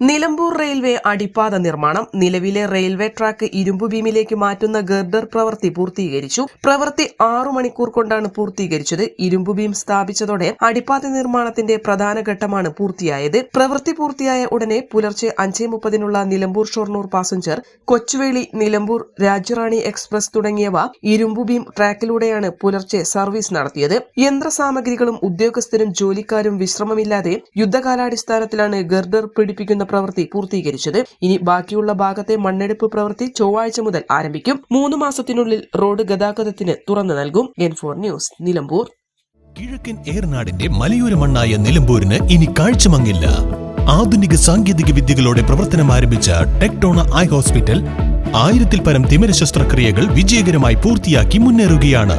Nilambur railway അടിപ്പാത നിർമ്മാണം നിലവിലെ railway track ഇരുമ്പു ബീമിലേക്ക് മാറ്റുന്ന ഗർഡർ പ്രവൃത്തി പൂർത്തീകരിച്ചു. പ്രവൃത്തി ആറു മണിക്കൂർ കൊണ്ടാണ് പൂർത്തീകരിച്ചത്. ഇരുമ്പു ബീം സ്ഥാപിച്ചതോടെ അടിപ്പാത നിർമ്മാണത്തിന്റെ പ്രധാന ഘട്ടമാണ് പൂർത്തിയായത്. പ്രവൃത്തി പൂർത്തിയായ ഉടനെ പുലർച്ചെ അഞ്ചേ മുപ്പതിനുള്ള നിലമ്പൂർ ഷൊർണൂർ പാസഞ്ചർ കൊച്ചുവേളി നിലമ്പൂർ രാജ്യറാണി എക്സ്പ്രസ് തുടങ്ങിയവ ഇരുമ്പു ബീം ട്രാക്കിലൂടെയാണ് പുലർച്ചെ സർവീസ് നടത്തിയത്. യന്ത്രസാമഗ്രികളും ഉദ്യോഗസ്ഥരും ജോലിക്കാരും വിശ്രമമില്ലാതെ യുദ്ധകാലാടിസ്ഥാനത്തിലാണ് ഗർഡർ പിടിപ്പിക്കുന്ന പ്രവൃത്തി പൂർത്തീകരിച്ചത്. ഇനി ബാക്കിയുള്ള ഭാഗത്തെ മണ്ണെടുപ്പ് പ്രവൃത്തി ചൊവ്വാഴ്ച മുതൽ ആരംഭിക്കും. മൂന്ന് മാസത്തിനുള്ളിൽ റോഡ് ഗതാഗതത്തിന് തുറന്നു നൽകും. N four news Nilambur. കിഴക്കൻ ഏർനാടിന്റെ മലയോര മണ്ണായ നിലമ്പൂരിന് ഇനി കാഴ്ചമങ്ങില്ല. ആധുനിക സാങ്കേതിക വിദ്യകളോടെ പ്രവർത്തനം ആരംഭിച്ച ടെക്ടോണ ഐ ഹോസ്പിറ്റൽ ആയിരത്തിൽ പരം തിമിര ശസ്ത്രക്രിയകൾ വിജയകരമായി പൂർത്തിയാക്കി മുന്നേറുകയാണ്.